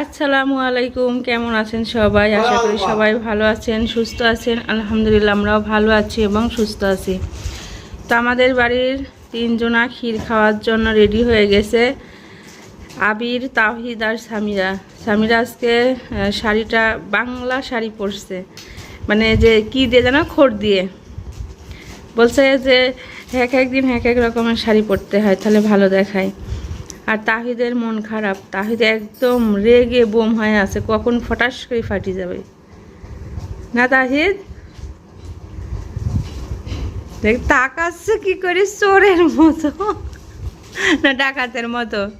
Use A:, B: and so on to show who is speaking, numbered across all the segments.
A: আসসালামু আলাইকুম কেমন আছেন সবাই? আশা করি সবাই ভালো আছেন সুস্থ আছেন আলহামদুলিল্লাহ আমরাও ভালো আছি এবং সুস্থ আছি। তো আমাদের বাড়ির তিনজনা ক্ষীর খাওয়ার জন্য রেডি হয়ে গেছে। আবির তাহিদ আর সামিরা। সামিরা আজকে শাড়িটা বাংলা শাড়ি পরছে। মানে যে কি দিয়ে যেন খোর দিয়ে। বলছে যে এক একদিন এক এক রকমের শাড়ি পরতে হয় তাহলে ভালো দেখায়। আর তাহিদের মন খারাপ। তাহিদ একদম রেগে বোম হয়ে আছে কখন ফটাস করে ফাটি যাবে। না তাহিদ? দেখ তাকাচ্ছে কি করে চোরের মতো। না ডাকাতের মতো।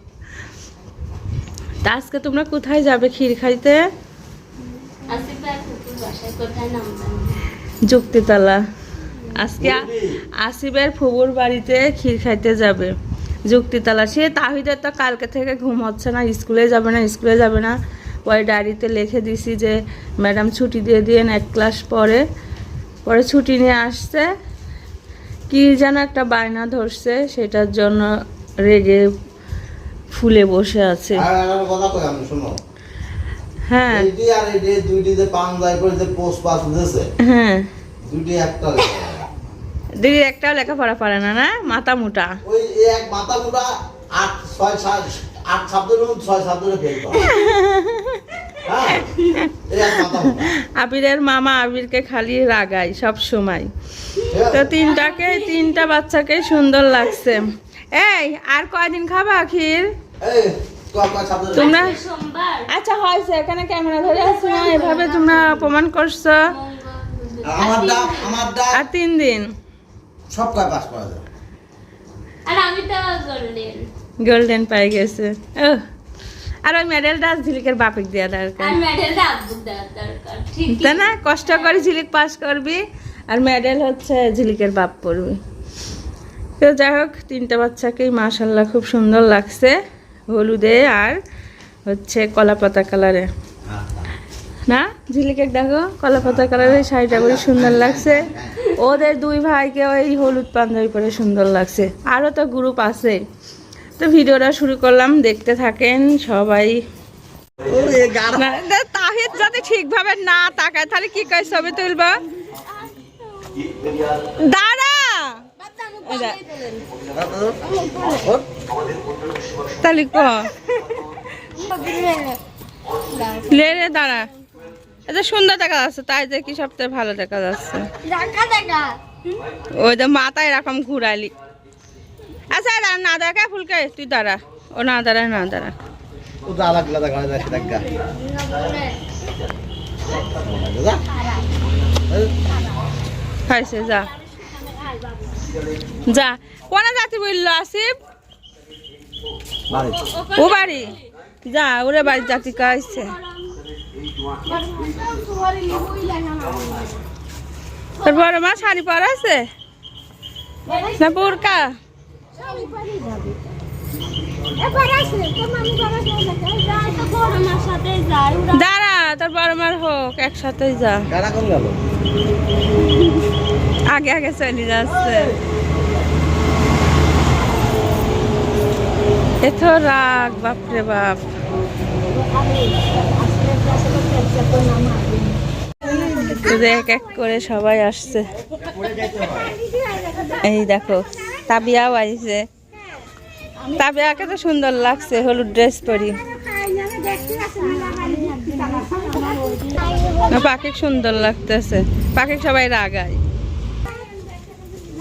A: তা আজকে তোমরা কোথায় যাবে ক্ষীর খাইতে? যুক্তিতলা। আজকে আ- আসিফের ফুবুর বাড়িতে ক্ষীর খাইতে যাবে। যুক্তিতলা সে তাহিদের তো কালকে থেকে ঘুম হচ্ছে না স্কুলে যাবে না স্কুলে যাবে না। ওই ডায়েরিতে লিখে দিছি যে ম্যাডাম ছুটি দিয়ে দিয়ে এক ক্লাস পরে। পরে ছুটি নিয়ে আসছে। কি যেন একটা বায়না ধরছে সেটার জন্য রেগে ফুলে বসে আছে। হ্যাঁ।
B: এইটি আর এইটি দুইটি যে পাঞ্জাবি করে যে পোস্ট পাস দিয়েছে
A: হ্যাঁ।
B: দুইটি একটা।
A: দিদি একটাও লেখাপড়া পারে না না? মাথা মোটা।
B: ওই এক মাথা মুড়া আট ছয় সাত আট শব্দের মধ্যে ছয় শব্দের ফেল করে হ্যাঁ
A: আবিরের মামা আবিরকে খালি রাগায় সব সময়। তো? তিনটাকে তিনটা বাচ্চাকে সুন্দর লাগছে। এই আর কয়দিন খাবা ক্ষীর তোমরা আচ্ছা হয়েছে এখানে ক্যামেরা ধরে আছো না? এভাবে তোমরা প্রমাণ করছ? আর তিন দিন।
B: সব কয় পাস করা যায়
C: আর আমি তো গোল্ডেন
A: গোল্ডেন পাই গেছে। ও আর ওই মেডেলটা ঝিলিকের বাপিক দেওয়া দরকার।
C: আর মেডেলটা আব্বুক দেওয়ার দরকার। ঠিক
A: তাই না কষ্ট করে ঝিলিক পাস করবি আর মেডেল হচ্ছে ঝিলিকের বাপ পড়বি। তো যাই হোক তিনটা বাচ্চাকেই মাশাল্লাহ খুব সুন্দর লাগছে হলুদে আর হচ্ছে কলা পাতা কালারে না? ঝিলিকের দেখো কলা পাতা কালারের শাড়িটা করে সুন্দর লাগছে। ওদের দুই ভাইকে ওই হলুদ পাঞ্জাবি পরে সুন্দর লাগছে। আরও তো গ্রুপ আছে। তো ভিডিওটা শুরু করলাম দেখতে থাকেন সবাই। তাহিদ যদি ঠিকভাবে না তাকায় তাহলে কি করে ছবি তুলবো? দাঁড়া! তাহলে ক? লে রে দাঁড়া। এটা সুন্দর দেখা যাচ্ছে তাই যে কি সবথেকে ভালো দেখা যাচ্ছে। ওই যে মাথায় এরকম ঘুরালি। আচ্ছা না দেখা ফুলকে তুই দাঁড়া। ও না দাঁড়া না দাঁড়া
B: ও যা যা।
A: কোন জাতি বলল আসিফ?
B: বাড়ি।
A: ও বাড়ি? যা ওরে বাড়ি জাতি কাছে তোর বড় মা শাড়ি পরা আছে? না বোরকা? দাঁড়া তোর বড় মার হোক যা। আগে আগে চলে যাচ্ছে। এত রাগ বাপরে বাপ। এক এক করে সবাই আসছে। এই দেখো, তাবিয়াও আইছে। তাবিয়াকে তো সুন্দর লাগছে, হলুদ ড্রেস পরি। পাখি সুন্দর লাগতেছে। পাখি সবাই রাগায়।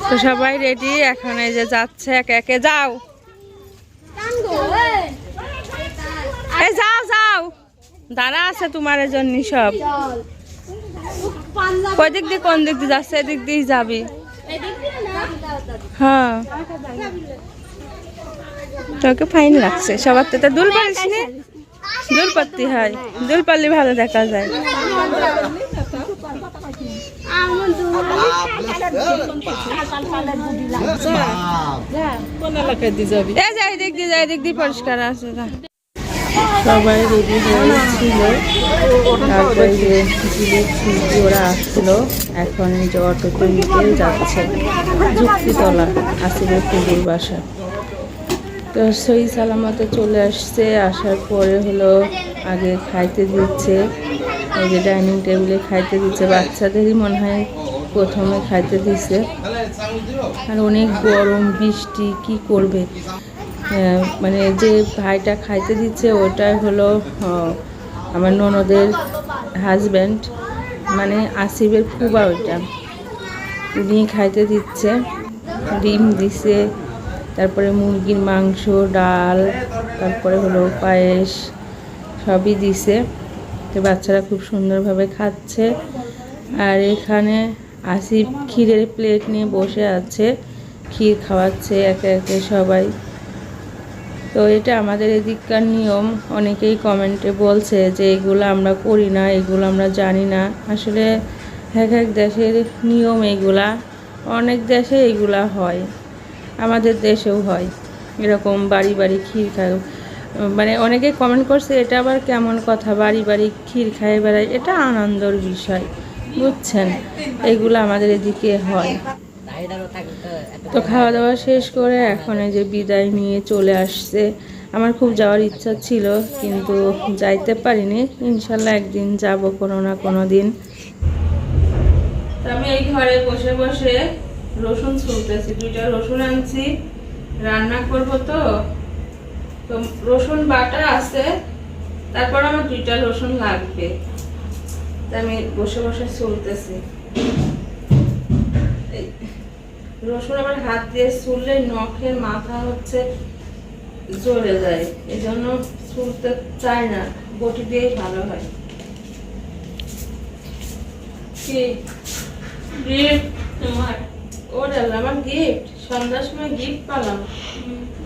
A: তো সবাই রেডি এখন এই যে যাচ্ছে একে একে। যাও এই যাও যাও দাঁড়া আছে তোমার জন্য সব কই দিক দিয়ে কোন দিক দিয়ে যাচ্ছে? এদিক দিয়েই যাবি। হ্যাঁ। তোকে ফাইন লাগছে। সবার তো দুল পারিস নি। দুল পারতে হয়। দুল পারলে ভালো দেখা যায়। এই যে এদিক দিয়ে যায় এদিক দিয়ে পরিষ্কার আছে। সবাই রেডি হয়েছিল তারপরে যে ওরা আসলো এখন যে অটোতে উঠে যাচ্ছে যুক্তিতলা আসিবে ফুলুর বাসা। তো সই সালামতে চলে আসছে, আসার পরে হলো আগে খাইতে দিচ্ছে, এই যে ডাইনিং টেবিলে খাইতে দিচ্ছে, বাচ্চাদেরই মনে হয় প্রথমে খাইতে দিচ্ছে আর অনেক গরম, বৃষ্টি, কি করবে? মানে যে ভাইটা খাইতে দিচ্ছে ওটাই হলো আমার ননদের হাজব্যান্ড মানে আসিফের ফুবা ওইটা। উনি খাইতে দিচ্ছে, ডিম দিছে, তারপরে মুরগির মাংস, ডাল, তারপরে হলো পায়েস, সবই দিছে। তো বাচ্চারা খুব সুন্দরভাবে খাচ্ছে। আর এখানে আসিফ ক্ষীরের প্লেট নিয়ে বসে আছে, ক্ষীর খাওয়াচ্ছে একে একে সবাই। তো এটা আমাদের এদিককার নিয়ম। অনেকেই কমেন্টে বলছে যে এগুলো আমরা করি না, এগুলো আমরা জানি না। আসলে এক এক দেশের নিয়ম এগুলা, অনেক দেশে এগুলা হয়, আমাদের দেশেও হয়। এরকম বাড়ি বাড়ি ক্ষীর খায়। মানে অনেকে কমেন্ট করছে, এটা আবার কেমন কথা? বাড়ি বাড়ি ক্ষীর খায় বেড়ায়। এটা আনন্দর বিষয়, বুঝছেন? এগুলো আমাদের এদিকে হয়। তো খাওয়া দাওয়া শেষ করে এখন এই যে বিদায় নিয়ে চলে আসছে। আমার খুব যাওয়ার ইচ্ছা ছিল কিন্তু যাইতে পারিনি। ইনশাল্লাহ একদিন যাব কোনো না কোনো দিন। আমি এই ঘরে বসে বসে রসুন ছুলতেছি দুইটা রসুন আনছি। রান্না করব তো। তো রসুন বাটা আছে তারপর আমার দুইটা রসুন লাগবে। আমি বসে বসে ছুলতেছি। এই। রসুন আবার হাত দিয়ে ছুললে নখের মাথা হচ্ছে জ্বলে যায়। এই জন্য ছুলতে চাই না বটি দিয়েই ভালো হয়। কি? গিফট
C: তোমার?
A: ওরে আমার গিফট সন্ধ্যার সময় গিফট পেলাম।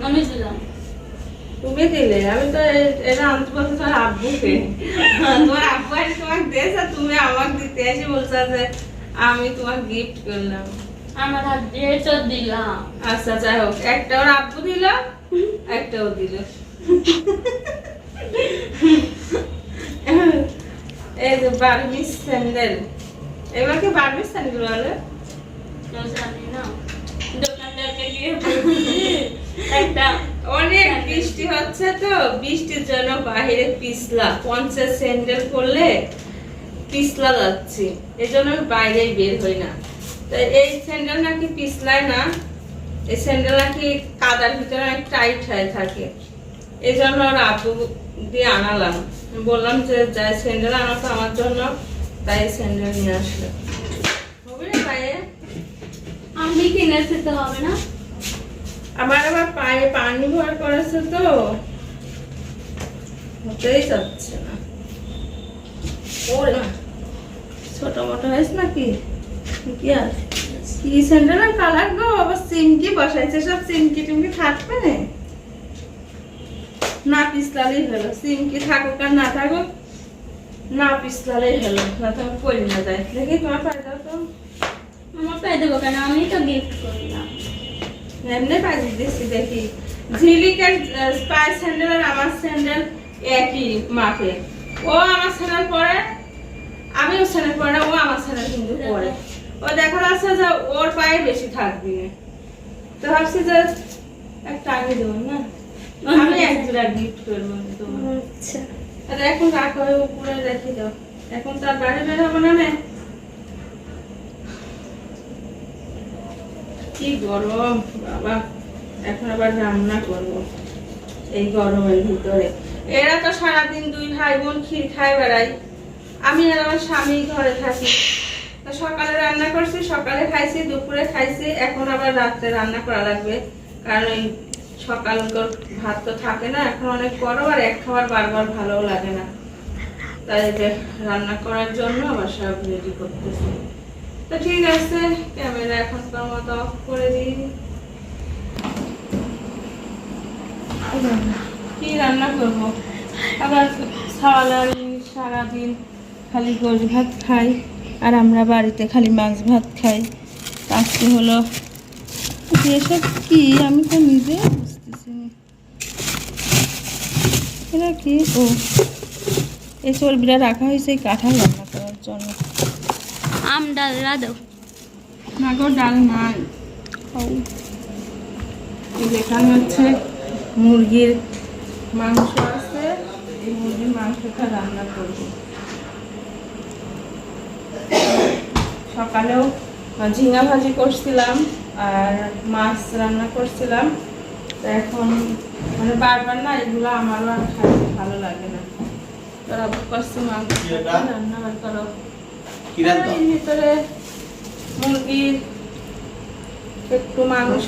C: আমি দিলাম।
A: তুমি দিলে। আমি তো এ- এটা আনতে বলতে তোমার আব্বুকে। তোমার আব্বু তোমাকে দিয়েছে তুমি আমাকে দিতে এসে বলছে যে আমি তোমার গিফট করলাম।
C: আমার হাত দিয়ে দিলাম।
A: আচ্ছা যাই হোক একটা ওর আব্বু দিল একটাও দিল। এই যে বার্মিস স্যান্ডেল। এবার কি বার্মিস স্যান্ডেল বলে?
C: জানি না। দোকানদারকে গিয়ে একটা
A: অনেক বৃষ্টি হচ্ছে তো বৃষ্টির জন্য বাহিরে পিছলা পঞ্চাশ স্যান্ডেল করলে পিছলা যাচ্ছে। এজন্য জন্য আমি বাইরেই বের হই না। তো এই স্যান্ডেল নাকি পিছলায় না এই স্যান্ডেল নাকি কাদার ভিতরে অনেক টাইট হয়ে থাকে। এই জন্য দিয়ে আনালাম। বললাম যে যাই স্যান্ডেল আনো তো আমার জন্য তাই স্যান্ডেল নিয়ে আসলো। হবে না পায়ে?
C: আমি কিনেছি তো হবে না।
A: আমার আবার পায়ে পানি ভর করেছে তো? হতেই যাচ্ছে না। ছোট মোটো হয়েছে নাকি? কি আর কি স্যান্ডেলের কালার গো? আবার সিমকি বসাইছে সব সিমকি টিমকি থাকবে না? না পিছলালেই হলো সিমকি থাকুক আর না থাকুক না পিছলালেই হলো না তো আমি পড়ি না যায় দেখি তোমার পায়ে দাও তো।
C: আমার পায়ে দেবো কেন? আমি তো গিফট করলাম।
A: এমনি দেখছি দেখি। ঝিলিকের স্যান্ডেল আর আমার স্যান্ডেল একই মাপে। ও আমার স্যান্ডেল পরে আমি ওর স্যান্ডেল পরে ও আমার স্যান্ডেল কিন্তু পরে ও দেখা যাচ্ছে যে ওর পায়ে বেশি থাকবি। না তো ভাবছি যে একটা দেবো না? আমি এক জোড়া গিফট করব তোমার।
C: আচ্ছা।
A: আর এখন রাখো উপরে রেখে দাও। এখন তার বাড়ি বের হব না কি গরম বাবা। এখন আবার রান্না করব এই গরমের ভিতরে। এরা তো সারাদিন দুই ভাই বোন ক্ষীর খায় বেড়াই আমি আর আমার স্বামী ঘরে থাকি। সকালে রান্না করছি, সকালে খাইছি, দুপুরে খাইছি, এখন আবার রাত্রে রান্না করা লাগবে। কারণ এই সকালকার ভাত তো থাকে না, এখন অনেক গরম আর এক খাবার বারবার ভালোও লাগে না। তাই রান্না করার জন্য আবার সব রেডি করতেছি। তো ঠিক আছে ক্যামেরা এখনকার মতো অফ করে দিই। কি রান্না করব? আবার সারাদিন খালি গোস ভাত খাই। আর আমরা বাড়িতে খালি মাছ ভাত খাই। আজকে হলো এসব কি? আমি তো নিজে বুঝতেছি এটা কি? ও এই চর্বিটা রাখা হয়েছে এই কাঁঠাল রান্না করার জন্য।
C: আম ডাল দাও
A: না গো ডাল নাই। এই হচ্ছে মুরগির মাংস আছে। এই মুরগির মাংসটা রান্না করব। সকালেও ঝিঙা ভাজি করছিলাম আর মাছ রান্না করছিলাম। তো এখন মানে বারবার না এগুলো আমারও আর খাইতে ভালো লাগে না। তোরা করছি মাংস রান্না করো। এর ভিতরে মুরগির একটু মাংস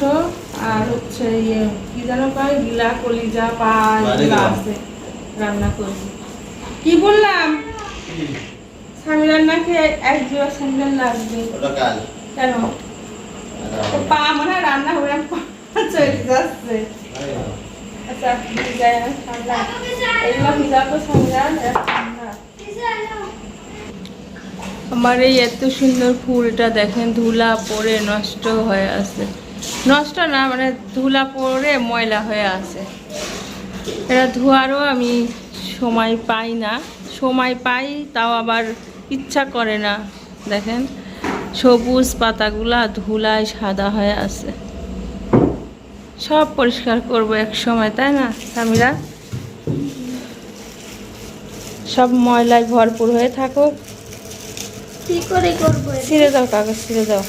A: আর হচ্ছে ইয়ে কি যেন কয় গিলা কলিজা পা এগুলো আছে। রান্না করব। কি বললাম? নাকি এক জোড়া স্যান্ডেল লাগবে।
B: ওটা কাল
A: কেন? তো পা মনে রান্না হবে না, চলে যাচ্ছে। আচ্ছা এগুলো ভিজাবো আমার এই এত সুন্দর ফুলটা দেখেন ধুলা পরে নষ্ট হয়ে আছে। নষ্ট না মানে ধুলা পরে ময়লা হয়ে আছে। এটা ধোয়ারও আমি সময় পাই না। সময় পাই তাও আবার ইচ্ছা করে না। দেখেন সবুজ পাতাগুলা ধুলায় সাদা হয়ে আছে। সব পরিষ্কার করব এক সময় তাই না স্বামীরা সব ময়লায় ভরপুর হয়ে থাকুক।
C: কি করে করব?
A: ছিঁড়ে দাও কাগজ ছিঁড়ে দাও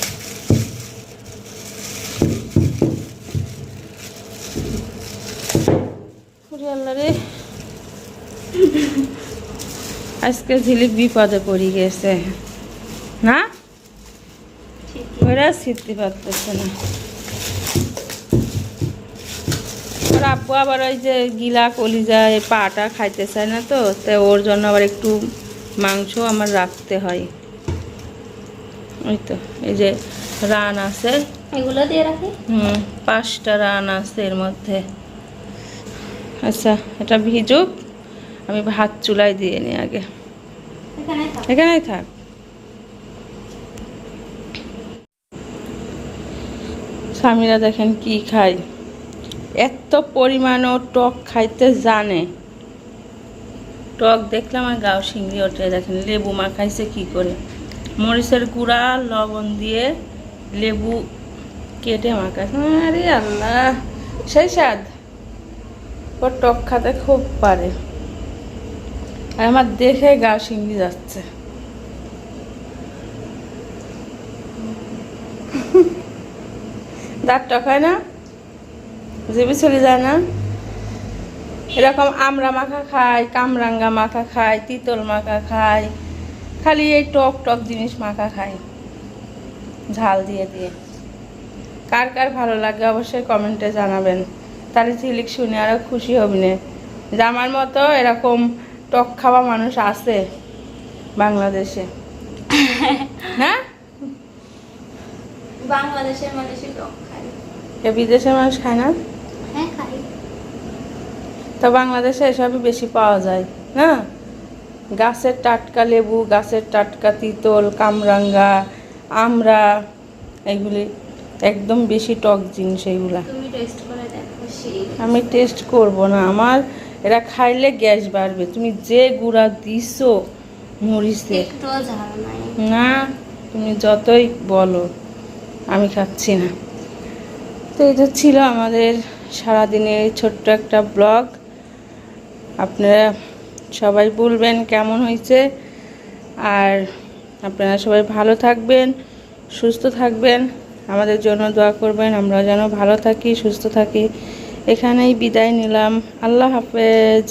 A: ওরে আল্লাহ রে আজকে ঝিলিক বিপদে পড়ে গেছে। না? ওরা ছিটতে পারতেছে না। ওর আব্বু আবার ওই যে গিলা কলিজা এই পাটা খাইতে চায় না তো তাই ওর জন্য আবার একটু মাংস আমার রাখতে হয়। ওই তো এই যে রান আছে।
C: এগুলো দিয়ে রাখি?
A: হুম পাঁচটা রান আছে এর মধ্যে। আচ্ছা এটা ভিজুক আমি ভাত চুলায় দিয়ে নিই আগে। এখানেই থাক। স্বামীরা দেখেন কি খায়। এত পরিমাণও টক খাইতে জানে। টক দেখলাম আমার গাও শিঙ্গি ওঠে। দেখেন লেবু মাখাইছে কি করে। মরিচের গুঁড়া, লবণ দিয়ে লেবু কেটে মাখাইছে আরে আল্লাহ, সেই স্বাদ। ওর টক খাতে খুব পারে। আর আমার দেখে গা শিঙ্গি যাচ্ছে। দাঁত টক হয় না? জিবি চলে যায় না? এরকম আমড়া মাখা খায় কামরাঙ্গা মাখা খায় তিতল মাখা খায় খালি এই টক টক জিনিস মাখা খাই। ঝাল দিয়ে দিয়ে। কার কার ভালো লাগে অবশ্যই কমেন্টে জানাবেন। তাহলে ঝিলিক শুনে আরও খুশি হবেন যে আমার মতো এরকম টক খাওয়া মানুষ আছে বাংলাদেশে। না?
C: বাংলাদেশের মানুষই টক খায়।
A: এ বিদেশের মানুষ খায় না?
C: হ্যাঁ খাই
A: তো বাংলাদেশে এসবই বেশি পাওয়া যায় না? গাছের টাটকা লেবু গাছের টাটকা তিতল কামরাঙ্গা আমড়া এগুলি একদম বেশি টক জিনিস এইগুলা।
C: তুমি টেস্ট করে দেখো সেই
A: আমি টেস্ট করব না। আমার এরা খাইলে গ্যাস বাড়বে। তুমি যে গুঁড়া দিছো মরিচে না তুমি যতই বলো আমি খাচ্ছি না। তো এটা ছিল আমাদের সারাদিনের এই ছোট্ট একটা ব্লগ। আপনারা সবাই বলবেন কেমন হয়েছে আর আপনারা সবাই ভালো থাকবেন সুস্থ থাকবেন। আমাদের জন্য দোয়া করবেন আমরা যেন ভালো থাকি সুস্থ থাকি। এখানেই বিদায় নিলাম। আল্লাহ হাফেজ।